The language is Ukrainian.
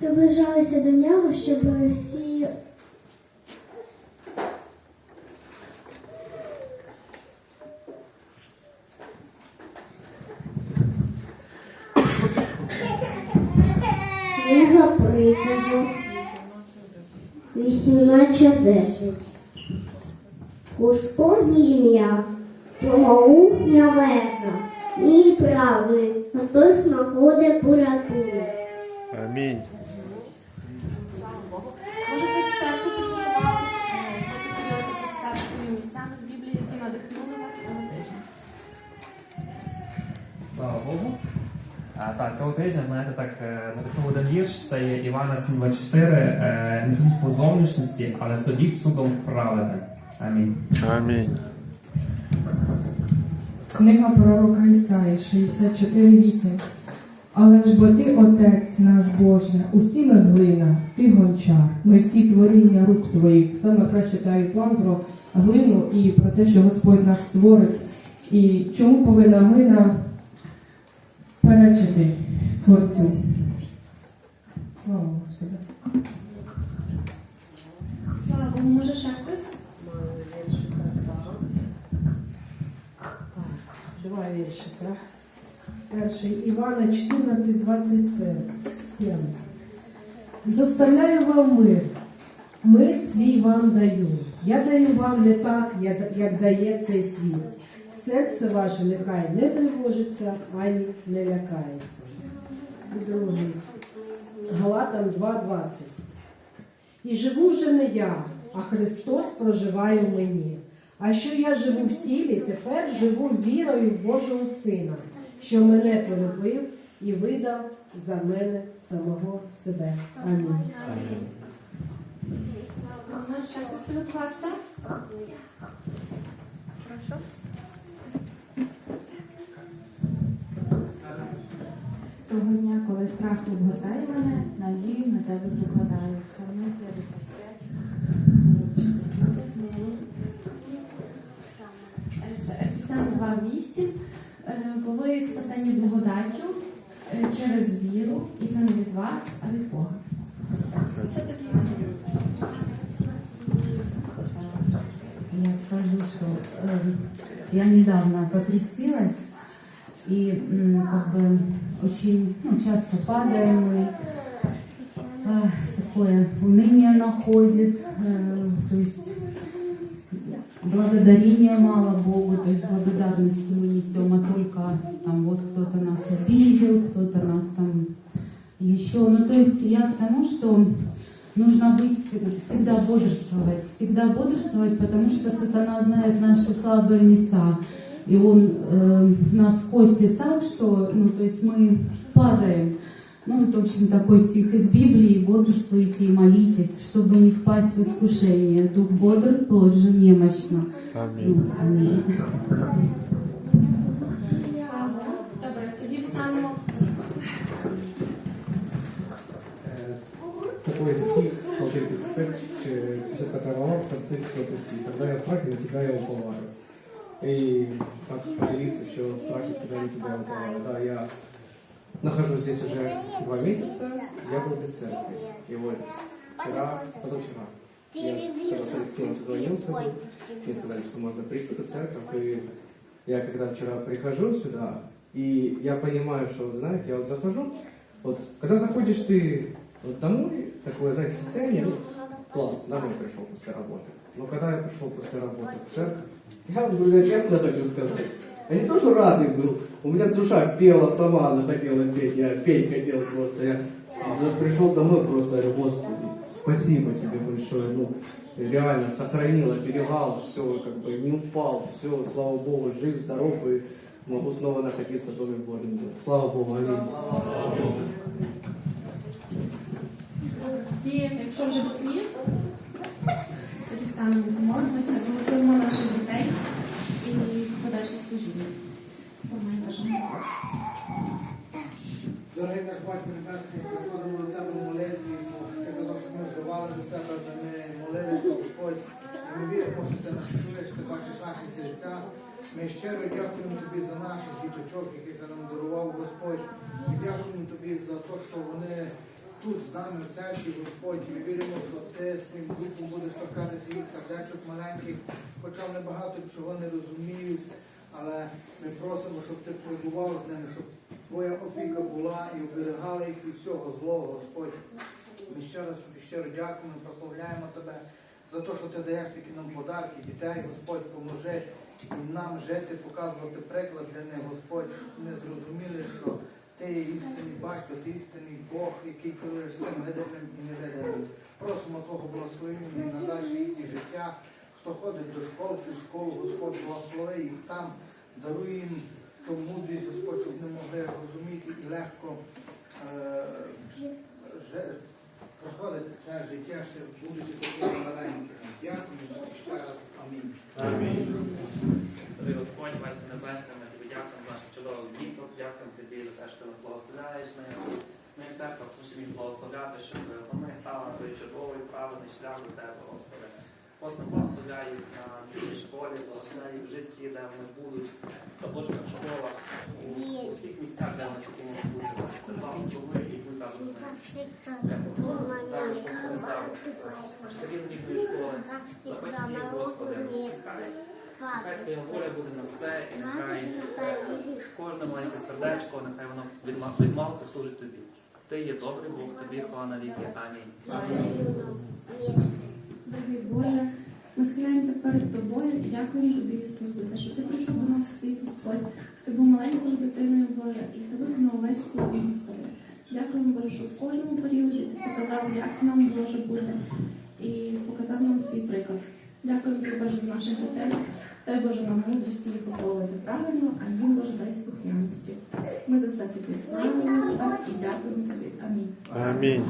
Доближалися до нього, щоб всі Книга притяжу 18.10. Господнє ім'я, Томоухня веса, мій правний, хтось знаходить порятунок. Амінь. Може хтось з церкви підготував, хоче поділитися з церквою місцями з Біблії, які надихнули вас цього тижня. Слава Богу. А, так, цього тижня, знаєте, так е, надихнув один вірш, це є Івана 7.24. Е, не судіть по зовнішності, але судіть судом праведним. Амінь. Амінь. Книга пророка Ісаї 64.8. Але ж бо ти, Отець наш Боже, усі ми глина, ти гончар, ми всі творіння рук твоїх. Саме краще читаю план про глину і про те, що Господь нас створить. І чому повинна глина перечити Творцю? Слава Господу. Слава Богу, може ще хтось? Два віршика. Перший Івана 14, 27. Зоставляю вам мир. Мир свій вам даю. Я даю вам не так, як- дає цей світ. Серце ваше нехай не тривожиться, ані не лякається. Другий. Галатам 2.20. І живу вже не я, а Христос проживає в мені. А що я живу в тілі, тепер живу вірою Божого Сина, що мене полюбив і видав за мене самого себе. Амінь. Прошу. Того дня, коли страх обгортає мене, надію на тебе покладаю. Псалми 55, 44. Е, ще Ефесян 2.8. Е, Бо ви спасені благодаттю е, через віру, і це не від вас, а від Бога. Це такі. Я скажу, что э, я недавно покрестилась, и м, как бы очень ну, часто падаем мы, э, такое уныние находит, э, то есть благодарения мало Богу, то есть благодарности мы несем, а только там вот кто-то нас обидел, кто-то нас там еще. Ну, то есть я к тому, что нужно быть всегда, всегда бодрствовать, всегда бодрствовать, потому что сатана знает наши слабые места, и он э, нас косит так, что, ну, то есть мы падаем. Ну, это очень такой стих из Библии. «Бодрствуйте и молитесь, чтобы не впасть в искушение. Дух бодр, плоть же немощна». Амінь. Ну, аминь. Слава Богу. Добре, тоді встанемо. такой стих, псалтирь 55 глава, псалтирь 100 стих. Когда я в страхе, на тебя я уповаю. И так поделиться, что в страхе, когда на тебя уповаю. Да, я нахожусь здесь уже два месяца, я был без церкви. И вот вчера, позавчера, я с Алексеем созвонился, мне сказали, что можно прийти в церковь, и я когда вчера прихожу сюда, и я понимаю, что, вот, знаете, я вот захожу, вот, когда заходишь ты вот домой, такое, знаете, состояние, ну, класс, домой пришел после работы. Но когда я пришел после работы в церковь, я вот, друзья, честно хочу сказать, я не то, что радый был, у меня душа пела сама, она хотела петь, я петь хотел просто, я за- пришел домой просто, говорю, Господи, спасибо тебе большое, ну, реально сохранил, оберегал, все, как бы не упал, все, слава Богу, жив, здоров и могу снова находиться в Доме Божьем. Слава Богу, аминь. Тоді, якщо вже всі, тоді станемо помолимося, Дорогий наш батько Небесний, приходимо до тебе в молитві, ти казав, щоб ми взивали до тебе, де ми молилися, Господь. Ми віримо, що ти нас чуєш, ти бачиш наші серця. Ми щиро дякуємо тобі за наших діточок, яких ти нам дарував Господь. Ми дякуємо тобі за те, що вони тут з нами в церкві, Господь. Ми віримо, що ти своїм духом будеш торкатися їх сердечок маленьких, хоча вони багато чого не розуміють. Але ми просимо, щоб ти перебував з ними, щоб твоя опіка була і оберігала їх від всього злого, Господь. Ми ще раз тобі щиро дякуємо, прославляємо тебе за те, що ти даєш такі нам подарки, дітей, Господь, поможи нам жити, показувати приклад для них, Господь. Ми зрозуміли, що ти є істинний батько, ти істинний Бог, який керуєш всім видимим і невидимим. Просимо Твого благословення на далі їхнє життя. Хто ходить до школи, в школу, Господь благослови їх там, даруй їм ту мудрість, Господь, щоб вони могли розуміти і легко е, проходити це життя, ще будучи такими маленькими. Дякую ще раз. Амінь. Амінь. Господь, Мати Небесна, ми тобі дякуємо за наших чудових діток, дякуємо тобі за те, що ти нас благословляєш на Ми як церква хочемо їх благословляти, щоб вони стали на той чудовий, правильний шлях до тебе, Господи. Просимо благословляй їх на нашій школі, їх в житті, де вони будуть, в садочках, в школах, у усіх місцях, де вони чекають бути. Господи, благослови і будь разом з ними. Я просимо, також Господи, за вчителів їхньої школи, за Господи, нехай Нехай твоя воля буде на все, і нехай кожне маленьке сердечко, нехай воно від ма- від малку служить тобі. Ти є добрий Бог, тобі хвала на віки. Амінь. Дорогий Боже, ми схиляємося перед тобою і дякуємо тобі, Ісус, за те, що ти прийшов до нас всіх, Господь. Ти був маленькою дитиною, Боже, і ти виконав весь свій Господи. Дякуємо, Боже, що в кожному періоді ти показав, як нам може бути, і показав нам свій приклад. Дякуємо тобі, Боже, за наших дітей. Дай Боже нам мудрості їх виховувати правильно, а їм Боже дай слухняності. Ми за все тобі славимо і дякуємо тобі. Амінь. Амінь.